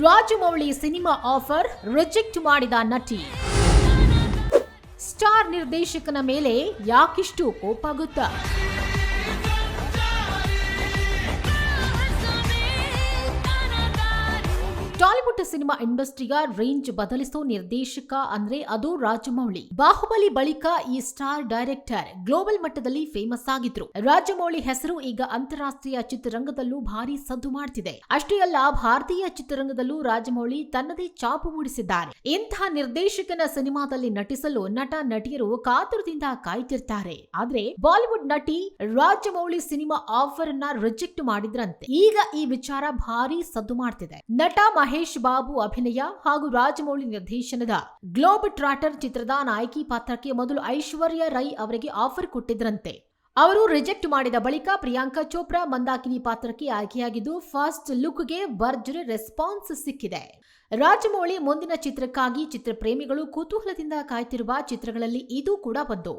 Rajamouli cinema offer reject ಮಾಡಿದ ನಟಿ. Star ನಿರ್ದೇಶಕನ ಮೇಲೆ ಯಾಕಿಷ್ಟು ಕೋಪ ಟಾಲಿವುಡ್ ಸಿನಿಮಾ ಇಂಡಸ್ಟ್ರಿಯ ರೇಂಜ್ ಬದಲಿಸೋ ನಿರ್ದೇಶಕ ಅಂದ್ರೆ ಅದು ರಾಜಮೌಳಿ. ಬಾಹುಬಲಿ ಬಳಿಕ ಈ ಸ್ಟಾರ್ ಡೈರೆಕ್ಟರ್ ಗ್ಲೋಬಲ್ ಮಟ್ಟದಲ್ಲಿ ಫೇಮಸ್ ಆಗಿದ್ರು. ರಾಜಮೌಳಿ ಹೆಸರು ಈಗ ಅಂತಾರಾಷ್ಟ್ರೀಯ ಚಿತ್ರರಂಗದಲ್ಲೂ ಭಾರಿ ಸದ್ದು ಮಾಡ್ತಿದೆ. ಅಷ್ಟೇ ಅಲ್ಲ, ಭಾರತೀಯ ಚಿತ್ರರಂಗದಲ್ಲೂ ರಾಜಮೌಳಿ ತನ್ನದೇ ಚಾಪು ಮೂಡಿಸಿದ್ದಾರೆ. ಇಂತಹ ನಿರ್ದೇಶಕನ ಸಿನಿಮಾದಲ್ಲಿ ನಟಿಸಲು ನಟ, ನಟಿಯರು ಕಾತುರದಿಂದ ಕಾಯ್ತಿರ್ತಾರೆ. ಆದ್ರೆ ಬಾಲಿವುಡ್ ನಟಿ ರಾಜಮೌಳಿ ಸಿನಿಮಾ ಆಫರ್ ಅನ್ನ ರಿಜೆಕ್ಟ್ ಮಾಡಿದ್ರಂತೆ. ಈಗ ಈ ವಿಚಾರ ಭಾರಿ ಸದ್ದು ಮಾಡ್ತಿದೆ. ನಟ ಮಹೇಶ್ ಬಾಬು ಅಭಿನಯ ಹಾಗೂ ರಾಜಮೌಳಿ ನಿರ್ದೇಶನದ ಗ್ಲೋಬ್ ಟ್ರಾಟರ್ ಚಿತ್ರದ ನಾಯಕಿ ಪಾತ್ರಕ್ಕೆ ಮೊದಲು ಐಶ್ವರ್ಯ ರೈ ಅವರಿಗೆ ಆಫರ್ ಕೊಟ್ಟಿದ್ರಂತೆ ಅವರು ರಿಜೆಕ್ಟ್ ಮಾಡಿದ ಬಳಿಕ ಪ್ರಿಯಾಂಕಾ ಚೋಪ್ರಾ, ಮಂದಾಕಿನಿ ಪಾತ್ರಕ್ಕೆ ಆಯ್ಕೆಯಾಗಿದ್ದು, ಫಸ್ಟ್ ಲುಕ್ಗೆ ಭರ್ಜರಿ ರೆಸ್ಪಾನ್ಸ್ ಸಿಕ್ಕಿದೆ. ರಾಜಮೌಳಿ ಮುಂದಿನ ಚಿತ್ರಕ್ಕಾಗಿ ಚಿತ್ರಪ್ರೇಮಿಗಳು ಕುತೂಹಲದಿಂದ ಕಾಯ್ತಿರುವ ಚಿತ್ರಗಳಲ್ಲಿ ಇದು ಕೂಡ ಒಂದು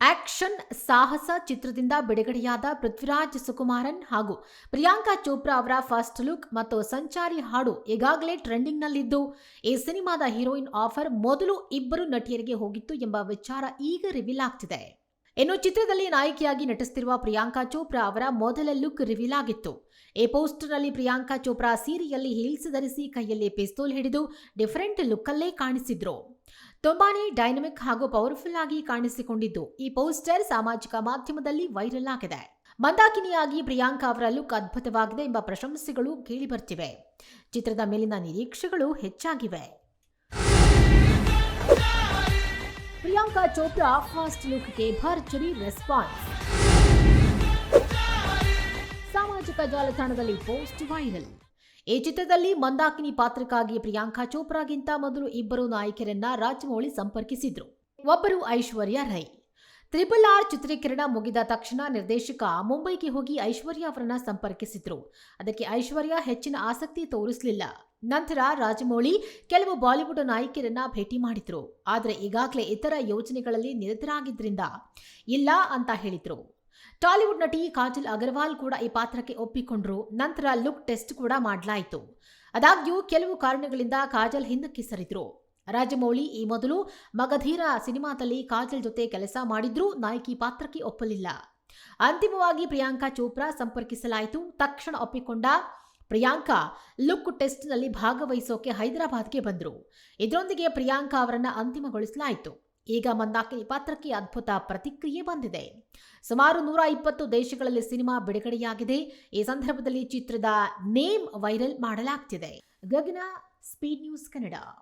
ಆಕ್ಷನ್ ಸಾಹಸ ಚಿತ್ರದಿಂದ ಬಿಡುಗಡೆಯಾದ ಪೃಥ್ವಿರಾಜ್ ಸುಕುಮಾರನ್ ಹಾಗೂ ಪ್ರಿಯಾಂಕಾ ಚೋಪ್ರಾ ಅವರ ಫಸ್ಟ್ ಲುಕ್ ಮತ್ತು ಸಂಚಾರಿ ಹಾಡು ಈಗಾಗಲೇ ಟ್ರೆಂಡಿಂಗ್ನಲ್ಲಿದ್ದು, ಈ ಸಿನಿಮಾದ ಹೀರೋಯಿನ್ ಆಫರ್ ಮೊದಲು ಇಬ್ಬರು ನಟಿಯರಿಗೆ ಹೋಗಿತ್ತು ಎಂಬ ವಿಚಾರ ಈಗ ರಿವೀಲ್ ಆಗ್ತಿದೆ. ಇನ್ನು ಚಿತ್ರದಲ್ಲಿ ನಾಯಕಿಯಾಗಿ ನಟಿಸುತ್ತಿರುವ ಪ್ರಿಯಾಂಕಾ ಚೋಪ್ರಾ ಅವರ ಮೊದಲ ಲುಕ್ ರಿವೀಲ್ ಆಗಿತ್ತು. ಈ ಪೋಸ್ಟರ್ನಲ್ಲಿ ಪ್ರಿಯಾಂಕಾ ಚೋಪ್ರಾ ಸೀರೆಯಲ್ಲಿ ಹೀಲ್ಸ್ ಧರಿಸಿ ಕೈಯಲ್ಲಿ ಪಿಸ್ತೂಲ್ ಹಿಡಿದು ಡಿಫರೆಂಟ್ ಲುಕ್ಕಲ್ಲೇ ಕಾಣಿಸಿದ್ರು. ತುಂಬಾನೇ ಡೈನಮಿಕ್ ಹಾಗೂ ಪವರ್ಫುಲ್ ಆಗಿ ಕಾಣಿಸಿಕೊಂಡಿದ್ದು. ಈ ಪೋಸ್ಟರ್ ಸಾಮಾಜಿಕ ಮಾಧ್ಯಮದಲ್ಲಿ ವೈರಲ್ ಆಗಿದೆ. ಮಂದಾಕಿನಿಯಾಗಿ ಪ್ರಿಯಾಂಕಾ ಅವರ ಲುಕ್ ಅದ್ಭುತವಾಗಿದೆ ಎಂಬ ಪ್ರಶಂಸೆಗಳು ಕೇಳಿಬರ್ತಿವೆ. ಚಿತ್ರದ ಮೇಲಿನ ನಿರೀಕ್ಷೆಗಳು ಹೆಚ್ಚಾಗಿವೆ. ಪ್ರಿಯಾಂಕಾ ಚೋಪ್ರಾ ಫಸ್ಟ್ ಲುಕ್ಗೆ ಭರ್ಜರಿ ರೆಸ್ಪಾನ್ಸ್. ಸಾಮಾಜಿಕ ಜಾಲತಾಣದಲ್ಲಿ ಪೋಸ್ಟ್ ವೈರಲ್. ಈ ಚಿತ್ರದಲ್ಲಿ ಮಂದಾಕಿನಿ ಪಾತ್ರಕ್ಕಾಗಿ ಪ್ರಿಯಾಂಕಾ ಚೋಪ್ರಾಗಿಂತ ಮೊದಲು ಇಬ್ಬರು ನಾಯಕಿಯರನ್ನ ರಾಜಮೌಳಿ ಸಂಪರ್ಕಿಸಿದ್ರು. ಒಬ್ಬರು ಐಶ್ವರ್ಯ ರೈ. ತ್ರಿಬಲ್ ಆರ್ ಚಿತ್ರೀಕರಣ ಮುಗಿದ ತಕ್ಷಣ ನಿರ್ದೇಶಕ ಮುಂಬೈಗೆ ಹೋಗಿ ಐಶ್ವರ್ಯ ಅವರನ್ನ ಸಂಪರ್ಕಿಸಿದ್ರು. ಅದಕ್ಕೆ ಐಶ್ವರ್ಯ ಹೆಚ್ಚಿನ ಆಸಕ್ತಿ ತೋರಿಸಲಿಲ್ಲ. ನಂತರ ರಾಜಮೌಳಿ ಕೆಲವು ಬಾಲಿವುಡ್ ನಾಯಕಿಯರನ್ನ ಭೇಟಿ ಮಾಡಿದ್ರು. ಆದರೆ ಈಗಾಗಲೇ ಇತರ ಯೋಜನೆಗಳಲ್ಲಿ ನಿರತರಾಗಿದ್ದರಿಂದ ಇಲ್ಲ ಅಂತ ಹೇಳಿದ್ರು. ಟಾಲಿವುಡ್ ನಟಿ ಕಾಜಲ್ ಅಗರ್ವಾಲ್ ಕೂಡ ಈ ಪಾತ್ರಕ್ಕೆ ಒಪ್ಪಿಕೊಂಡ್ರು. ನಂತರ ಲುಕ್ ಟೆಸ್ಟ್ ಕೂಡ ಮಾಡಲಾಯಿತು. ಆದಾಗ್ಯೂ ಕೆಲವು ಕಾರಣಗಳಿಂದ ಕಾಜಲ್ ಹಿಂದಕ್ಕೆ ಸರಿದ್ರು. ರಾಜಮೌಳಿ ಈ ಮೊದಲು ಮಗಧೀರ ಸಿನಿಮಾದಲ್ಲಿ ಕಾಜಲ್ ಜೊತೆ ಕೆಲಸ ಮಾಡಿದ್ರೂ ನಾಯಕಿ ಪಾತ್ರಕ್ಕೆ ಒಪ್ಪಲಿಲ್ಲ. ಅಂತಿಮವಾಗಿ ಪ್ರಿಯಾಂಕಾ ಚೋಪ್ರಾ ಸಂಪರ್ಕಿಸಲಾಯಿತು. ತಕ್ಷಣ ಒಪ್ಪಿಕೊಂಡ ಪ್ರಿಯಾಂಕಾ ಲುಕ್ ಟೆಸ್ಟ್ನಲ್ಲಿ ಭಾಗವಹಿಸೋಕೆ ಹೈದರಾಬಾದ್ಗೆ ಬಂದರು. ಇದರೊಂದಿಗೆ ಪ್ರಿಯಾಂಕಾ ಅವರನ್ನು ಅಂತಿಮಗೊಳಿಸಲಾಯಿತು. ಈಗ ಮಂದಾಕಿ ಪಾತ್ರಕ್ಕೆ ಅದ್ಭುತ ಪ್ರತಿಕ್ರಿಯೆ ಬಂದಿದೆ. ಸುಮಾರು ನೂರ ಇಪ್ಪತ್ತು ದೇಶಗಳಲ್ಲಿ ಸಿನಿಮಾ ಬಿಡುಗಡೆಯಾಗಿದೆ. ಈ ಸಂದರ್ಭದಲ್ಲಿ ಚಿತ್ರದ name viral ಮಾಡಲಾಗ್ತಿದೆ. Gagana speed news Kannada